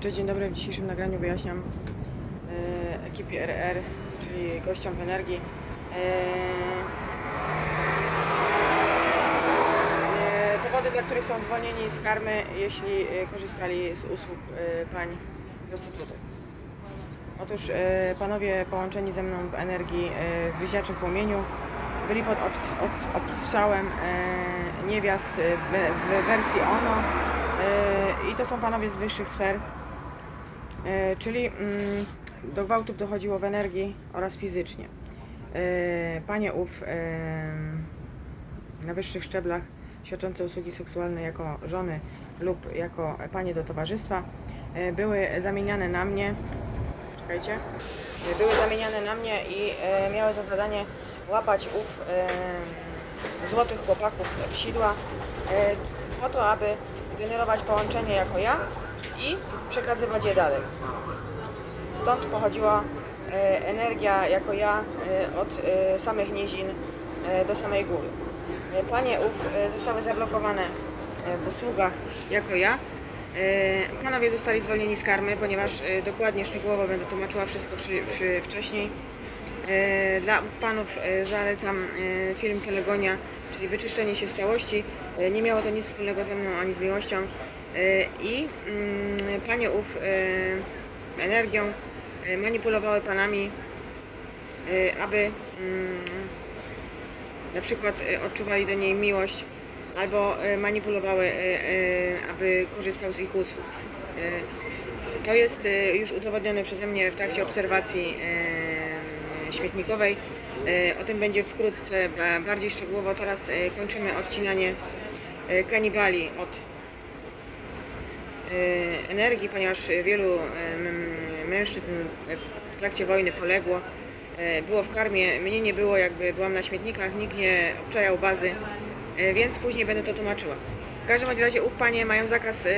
Cześć, dzień dobry. W dzisiejszym nagraniu wyjaśniam e, ekipie RR, czyli gościom w energii. E, e, powody, dla których są zwolnieni z karmy, jeśli korzystali z usług pań prostytutek. Otóż panowie połączeni ze mną w energii w bliźniaczym płomieniu byli pod obs- obs- obstrzałem niewiast w, wersji ONO i to są panowie z wyższych sfer, czyli mm, do gwałtów dochodziło w energii oraz fizycznie. E, Panie ów e, na wyższych szczeblach świadczące usługi seksualne jako żony lub jako panie do towarzystwa e, były zamieniane na mnie czekajcie, E, były zamieniane na mnie i e, miały za zadanie łapać ów e, złotych chłopaków w sidła e, po to, aby generować połączenie jako ja i przekazywać je dalej. Stąd pochodziła e, energia jako ja e, od e, samych nizin do samej góry. Panie ów zostały zablokowane w usługach jako ja. Panowie zostali zwolnieni z karmy, ponieważ dokładnie, szczegółowo będę tłumaczyła wszystko wcześniej. Dla ów panów zalecam film Telegonia, czyli Wyczyszczenie się z całości. Nie miało to nic wspólnego ze mną ani z miłością. E, I mm, panie ów e, energią e, manipulowały panami, aby mm, na przykład odczuwali do niej miłość albo manipulowały, aby korzystał z ich usług. To jest już udowodnione przeze mnie w trakcie obserwacji śmietnikowej. O tym będzie wkrótce ba- bardziej szczegółowo. Teraz kończymy odcinanie kanibali od energii, ponieważ wielu em, mężczyzn w trakcie wojny poległo. E, Było w karmie, mnie nie było, jakby byłam na śmietnikach, nikt nie obczajał bazy, więc później będę to tłumaczyła. W każdym razie ów panie mają zakaz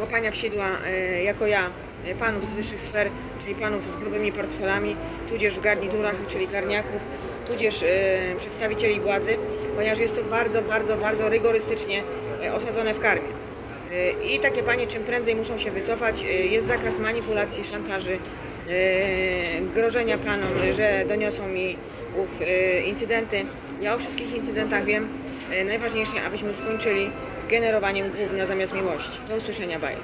łapania w sidła e, jako ja, panów z wyższych sfer, czyli panów z grubymi portfelami, tudzież w garniturach, czyli garniaków, tudzież przedstawicieli władzy, ponieważ jest to bardzo, bardzo, bardzo rygorystycznie osadzone w karmie. Y, I takie panie czym prędzej muszą się wycofać. Y, Jest zakaz manipulacji, szantaży, y, grożenia panom, że doniosą mi ów incydenty. Ja o wszystkich incydentach wiem. Najważniejsze, abyśmy skończyli z generowaniem gówna zamiast miłości. Do usłyszenia, bye.